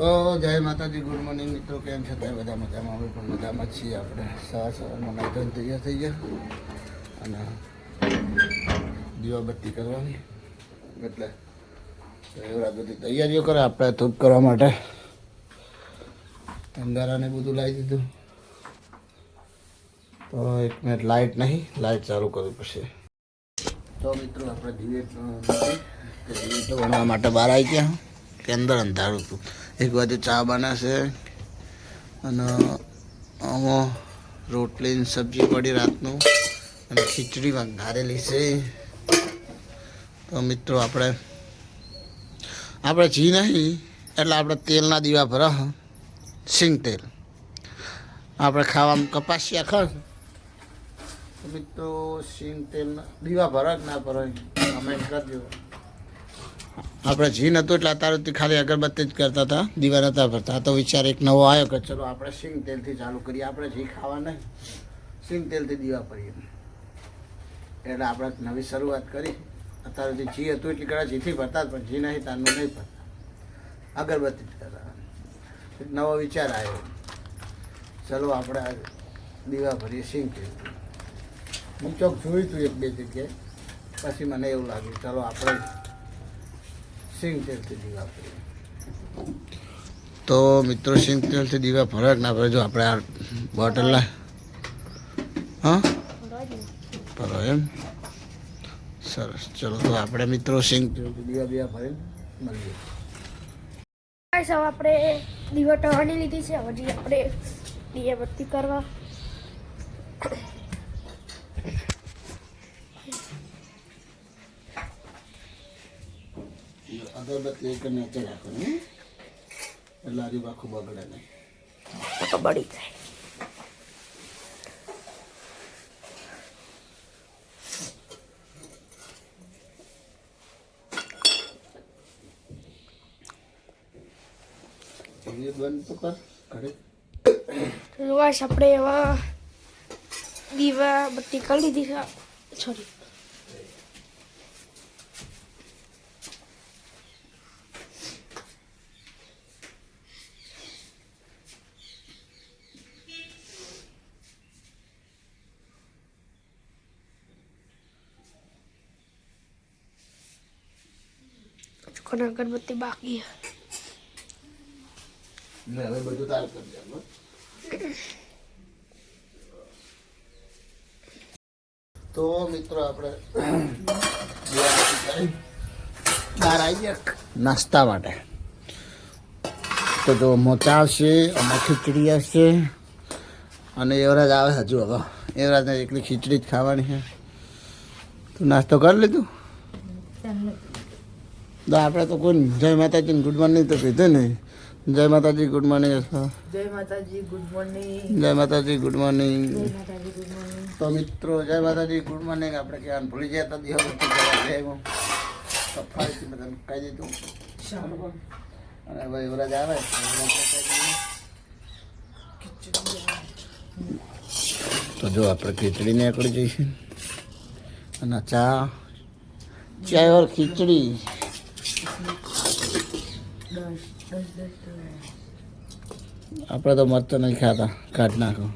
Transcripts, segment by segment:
તો જય માતાજી, ગુડ મોર્નિંગ મિત્રો, કેમ છે તમે? બધા મજામાં? અમે પણ મજામાં છીએ આપણે. સવાર સવારમાં નાઈધન તૈયાર થઈ ગયા. અને દીવાબત્તી કરવાની. એટલે એવડા બધી તૈયારીઓ કરે, આપણે ધૂપ કરવા માટે. અંધારાને બધું લાવી દીધું. તો એક મિનિટ લાઇટ નહીં લાઇટ ચાલુ કરવી પડશે. તો મિત્રો, આપણે દિવેટ દિવેટ બનાવવા માટે બહાર આવી ગયા. કે અંદર અંધારું હતું. એક બાજુ ચા બનાવશે અને આમાં રોટલી સબ્જી પડી રાતનું. અને ખીચડી વઘારેલી છે. તો મિત્રો આપણે આપણે ઘી નહીં, એટલે આપણે તેલના દીવા ભરા. સિંગ તેલ. આપણે ખાવામાં કપાસિયા ખર મિત્રો, સિંગ તેલના દીવા ભરા જ ના ભરાય? કમેન્ટ કરજો આપણે જીન હતું એટલે અત્યારે ખાલી અગરબત્તી જ કરતા હતા, દીવા નતા ભરતા. તો વિચાર એક નવો આવ્યો કે ચલો આપણે સિંગ તેલથી ચાલુ કરીએ. આપણે ઘી ખાવા નહીં. સિંગ તેલથી દીવા ભરીએ. એટલે આપણે નવી શરૂઆત કરી. અત્યારે જે ઘી હતું એટલે કદાચ ઘીથી ભરતા જ પણ ઘી નહીં તારનું નહીં ભરતા. અગરબત્તી જ કરતા. નવો વિચાર આવ્યો. ચલો આપણે દીવા ભરીએ સિંગ તેલ હું ચોક જોયું હતું એક બે જગ્યાએ. પછી મને એવું લાગ્યું, ચલો આપણે સિંગ તેલથી દીવા ભરીએ. તો મિત્રો સિંગ તેલથી દીવા ફરક ના પડે જો આપણે આ બોટલ લા હા? ભરો એમ? સરસ. ચલો તો આપણે મિત્રો સિંગ તેલથી દીવા બીવા ભરીને મળીએ. ગાઈસ આપણે દીવા ટવાની લીધી છે. હજી આપણે દીવાબત્તી કરવા. અગરબત્તી એક નીચે રાખવાની? એટલે આરી આખું બગડે નહીં. તો બળી જાય. આપણે એવા દીવા બત્તી કરી દીધી. સોરી કોને અગરબત્તી બાકી. ને હવે બધું તાર કરી દેવાનું તો મિત્રો આપણે બહાર આવી ગયા. નાસ્તા માટે. તો જો મોચા આવશે અને ખીચડી આવશે અને એવરાજ આવે હજુ હવે. એવરાજને એકલી ખીચડી જ ખાવાની છે. તું નાસ્તો કરી લીધું? તો આપણે તો કોઈ જય માતાજી ગુડ મોર્નિંગ તો કીધું નહીં. જય માતાજી ગુડ મોર્નિંગ જય માતાજી ગુડ મોર્નિંગ જય માતાજી ગુડ મોર્નિંગ તો મિત્રો જય માતાજી ગુડ મોર્નિંગ આપણે કહેવાનું ભૂલી ગયા હતા દિવસ સફાઈથી બધાને કહી દીધું. અને ભાઈ યુવરાજ આવે. તો જો આપણે ખીચડી નીકળી જઈશું. અને ચા ચા ઓર ખીચડી. આપણે તો મરતો નહીં ખાતા કાઢ નાખો.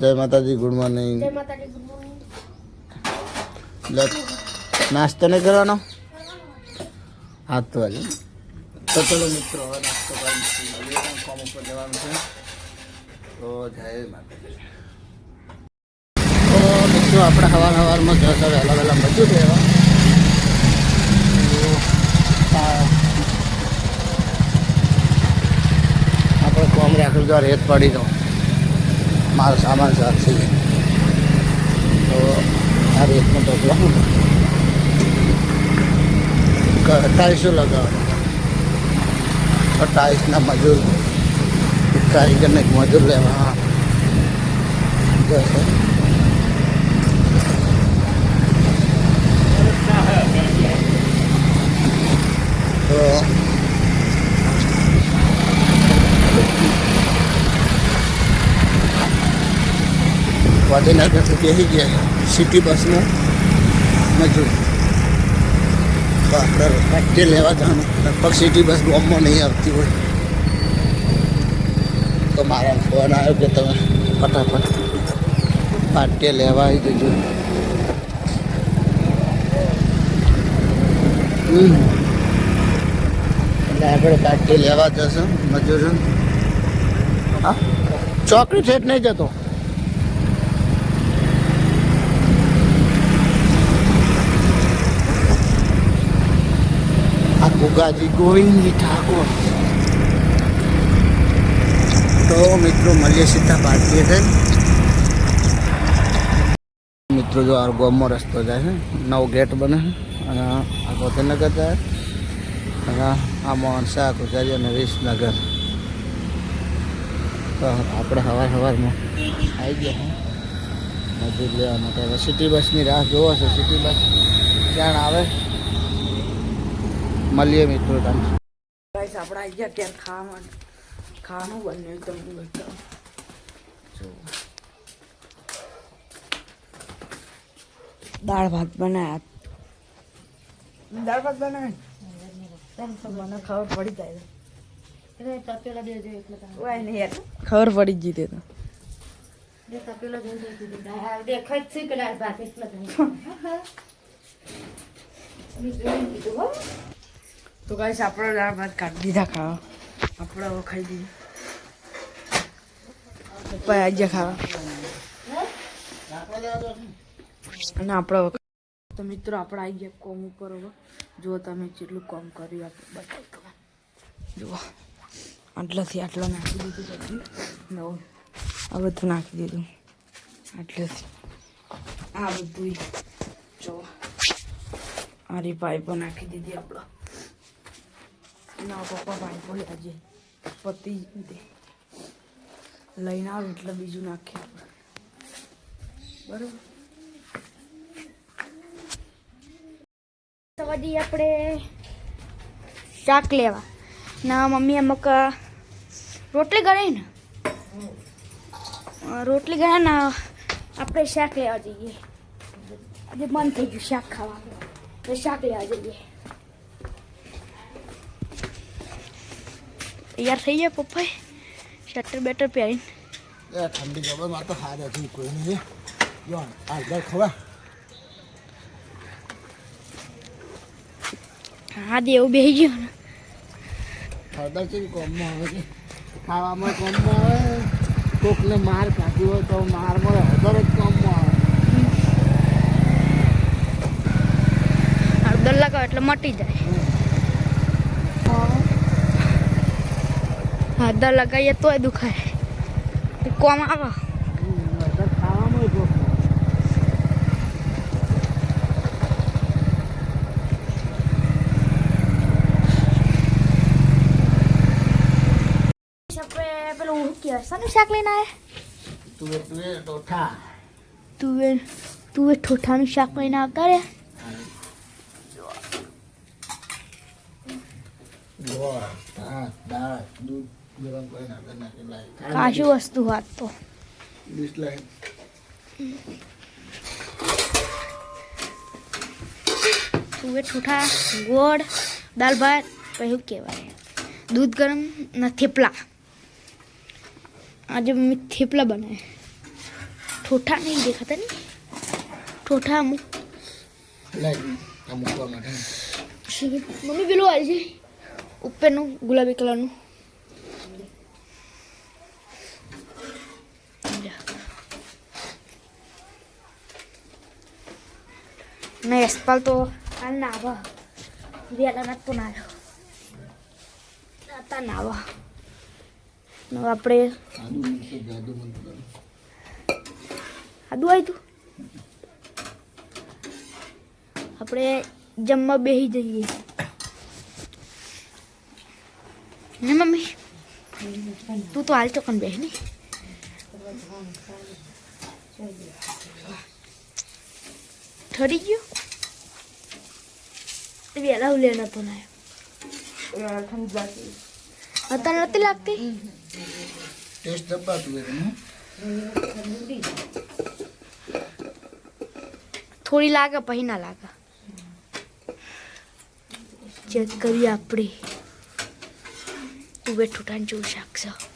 જય માતાજી ગુડ મોર્નિંગ. જય માતાજી ગુડ મોર્નિંગ. નાસ્તો નહીં કરવાનો? હાથ તો આજે તો ચલો મિત્રો હવે નાસ્તો કરવાનું કોમ ઉપર જવાનું છે. તો જય માતાજી. મિત્રો આપણે સવાર સવારમાં દસ વહેલા વહેલા મજૂર રહેવા. આપણે કોમ રાખ્યું તો રેત પડી દો મારો સામાન સાથે તો આ રેતનો ટોકલો ટાઈસો તો ટાઈસના મજૂર. કારીગરને મજૂર લેવા. જશે તો ગાંધીનગરથી બેસી ગયા સિટી બસમાં મજૂર તો આપણે પાટીએ લેવા જવાનું લગભગ સિટી બસ ગામમાં નહીં આવતી હોય તો મારા ફોન આવ્યો કે તમે ફટાફટ પાટીએ લેવા આવી જજો હમ. એટલે આપણે પાટીએ લેવા જશું મજૂર હા ચોકડી ઠેઠ નહીં જતો આ ગુગાજી ગોવિંદજી ઠાકોર. તો મિત્રો મળીએ સીધા ભારતીય મિત્રો જો આ ગોમનો રસ્તો જાય છે, નવો ગેટ બને છે, અને આ ગોતનગર જાય, અને આ મોહનસા ગુજારી અને વિસનગર. તો આપણે સવાર સવારમાં આવી ગયા મજૂર લેવા માટે હવે સિટી બસની રાહ જોવો છે, સિટી બસ ક્યાં આવે? મળીએ મિત્રો તમે ગાઈસ આપણે આવી ગયા ત્યાં ખાવા માટે ખાવાનું બન્યું તમને બતાવું જો. દાળ ભાત બનાવ્યા દાળ ભાત બનાવ્યા મને ખબર પડી જાય. ઓય નહીં યાર. ખબર પડી જ તે તો. તો ગાઈસ આપણે દાળ ભાત કાઢી દીધા ખાવા. આપણે હવે ખાઈ દીધું પપ્પા ગયા ખાવા. અને આપણે તો મિત્રો, આપણે આવી ગયા કોમ ઉપર હવે. જુઓ તમે કેટલું કોમ કર્યું આપણે બતાવી જુઓ. આટલાથી આટલા નાખી દીધું બધું. નવું આ બધું નાખી દીધું. આટલેથી. આ બધું જો આરી પાઇપો નાખી દીધી આપણે. ના, પપ્પા પાઇપો લેવા જઈએ પતી દે લઈને આવે એટલે બીજું નાખીએ આપણે. બરોબર? સવારી આપણે શાક લેવા. ના, મમ્મી અમુક રોટલી ગણાય ને? રોટલી ગણાય ને, આપણે શાક લેવા જઈએ. આજે મન થઈ ગયું શાક ખાવાનું. શાક લેવા જઈએ. તૈયાર થઈ જાય પપ્પાએ. શટર બેટર પહેરીને. એ ઠંડી મારે તો હારે હજી કોઈ નહીં જો આગળ ખવા. હા દેવું બેહી ગયો ને. હળદર છે કોમમાં આવે છે. ખાવામાં કોમમાં આવે. કોકને માર ખાધી હોય તો માર મળે. હળદર જ કોમમાં આવે. હળદર લગાવો એટલે મટી જાય. હળદર લગાવીએ તોય દુખાય. કોમ આવે. શાનું શાક લઈને આવ્યા તુવે તુવે ટોઠા તુવેર તુવેર ઠોઠાનું શાક લઈને આવતા રે દાળ દૂધ. કાશી વસ્તુ વાત તો. તુવેર ઠોઠા ગોળ દાલ ભાત કહ્યું કહેવાય? દૂધ ગરમ ને થેપલા. આજે મમ્મી થેપલા બનાવે. ઠોઠા નહીં દેખાતા નહીં ઠોઠા અમુક. મમ્મી પેલું આવી છે. ઉપરનું ગુલાબી કલરનું. ને યશપાલ તો હાલ નાવા વેલા નતો નાયો હતા નાવા આપણે આદુ આવ્યું તું આપણે જમવા બેસી જઈએ ને મમ્મી તું તો હાલ ચોકન બેસ ને ઠરી ગયું વેલા ઉલે નતો ના અત્યારે નથી લાગતી ટેસ્ટ દબાતું હોય થોડી લાગે પછી ના લાગે ચેક કરીએ આપણે તું બેઠું ટાણ જોઈ શાક છે